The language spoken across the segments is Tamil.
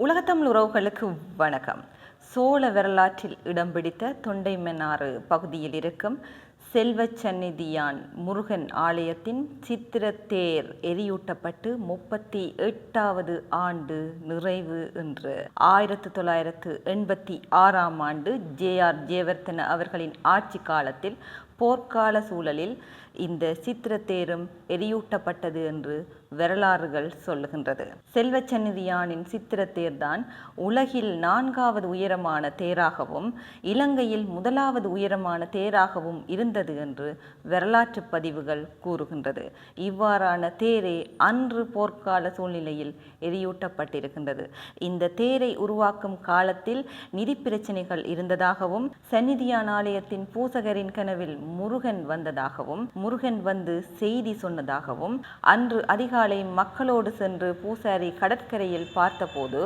உலகத்தமிழ் உறவுகளுக்கு வணக்கம். சோழ வரலாற்றில் இடம் பிடித்த தொண்டைமன்னாறு பகுதியில் இருக்கும் செல்வச்சந்நிதியான் முருகன் ஆலயத்தின் சித்திரத்தேர் எரியூட்டப்பட்டு முப்பத்தி எட்டாவது ஆண்டு நிறைவு என்று. ஆயிரத்து தொள்ளாயிரத்து எண்பத்தி ஆறாம் ஆண்டு ஜே ஆர் ஜெயவர்த்தன அவர்களின் ஆட்சி காலத்தில் போர்க்கால சூழலில் இந்த சித்திரத்தேரும் எரியூட்டப்பட்டது என்று வரலாறுகள் சொல்லுகின்றது. செல்வச்சந்நிதியானின் சித்திரத்தேர் தான் உலகில் நான்காவது உயரமான தேராகவும் இலங்கையில் முதலாவது உயரமான தேராகவும் இருந்தது என்று வரலாற்று பதிவுகள் கூறுகின்றது. இவ்வாறான தேரே அன்று போர்க்கால சூழ்நிலையில் எரியூட்டப்பட்டிருக்கின்றது. இந்த தேரை உருவாக்கும் காலத்தில் நிதி பிரச்சனைகள் இருந்ததாகவும் சந்நிதியான் ஆலயத்தின் பூசகரின் கனவில் முருகன் வந்ததாகவும் முருகன் வந்து செய்தி சொன்னதாகவும் அன்று அதிகாலை மக்களோடு சென்று பூசாரி கடற்கரையில் பார்த்தபோது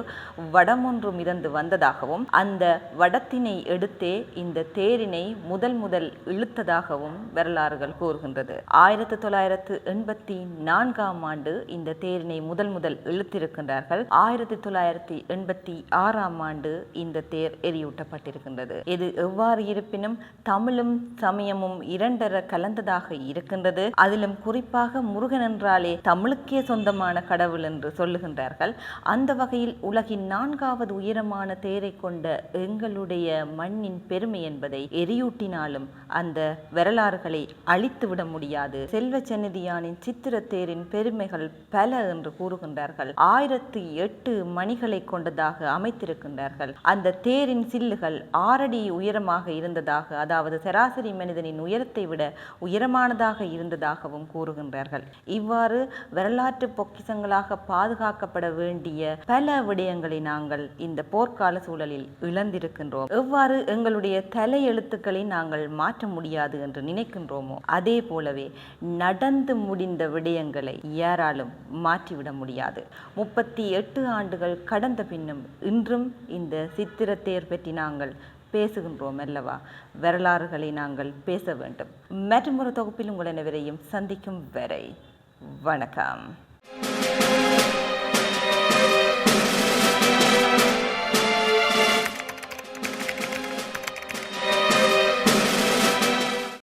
வடமொன்று மிதந்து வந்ததாகவும் அந்த வடத்தினை எடுத்தே இந்த தேரினை முதல் முதல் இழுத்ததாக இருந்ததாகவும் வரலாறுகள் கூறுகின்றது. ஆயிரத்தி தொள்ளாயிரத்து எண்பத்தி நான்காம் ஆண்டு இந்த தேரினை முதல் முதல் இழுத்திருக்கின்றார்கள். ஆயிரத்தி தொள்ளாயிரத்தி எண்பத்தி ஆறாம் ஆண்டு இந்த தேர் எரியூட்டப்பட்டிருக்கின்றது. இது எவ்வாறு இருப்பினும் தமிழும் சமயமும் இரண்டர கலந்ததாக இருக்கின்றது. அதிலும் குறிப்பாக முருகன் என்றாலே தமிழுக்கே சொந்தமான கடவுள் என்று சொல்லுகின்றார்கள். அந்த வகையில் உலகின் நான்காவது உயரமான தேரை கொண்ட எங்களுடைய மண்ணின் பெருமை என்பதை எரியூட்டினாலும் அந்த வரலாறுகளை அழித்துவிட முடியாது. செல்வ சன்னதியானின் சித்திர தேரின் பெருமைகள் பல என்று கூறுகின்றார்கள். ஆயிரத்தி எட்டு மணிகளை கொண்டதாக அமைத்திருக்கின்றார்கள். அந்த தேரின் சில்லுகள் ஆறடி உயரமாக இருந்ததாக அதாவது சராசரி மனிதனின் உயரத்தை விட உயரமானதாக இருந்ததாகவும் கூறுகின்றார்கள். இவ்வாறு வரலாற்று பொக்கிசங்களாக பாதுகாக்கப்பட வேண்டிய பல விடயங்களை நாங்கள் இந்த போர்க்கால சூழலில் இழந்திருக்கின்றோம். எவ்வாறு எங்களுடைய தலையெழுத்துக்களை நாங்கள் மாற்ற முடியாது என்று நினைக்கின்றோமோ? அதே போலவே நடந்து முடிந்த விடயங்களை யாராலும் மாற்றிவிட முடியாது. முப்பத்தி எட்டு ஆண்டுகள் கடந்த பின்னும் இன்றும் இந்த சித்திரத்தேர் பற்றி நாங்கள் பேசுகின்றோம் அல்லவா? வரலாறுகளை நாங்கள் பேச வேண்டும். மற்றொரு தொகுப்பில் உங்கள் அனைவரையும் சந்திக்கும் வரை வணக்கம்.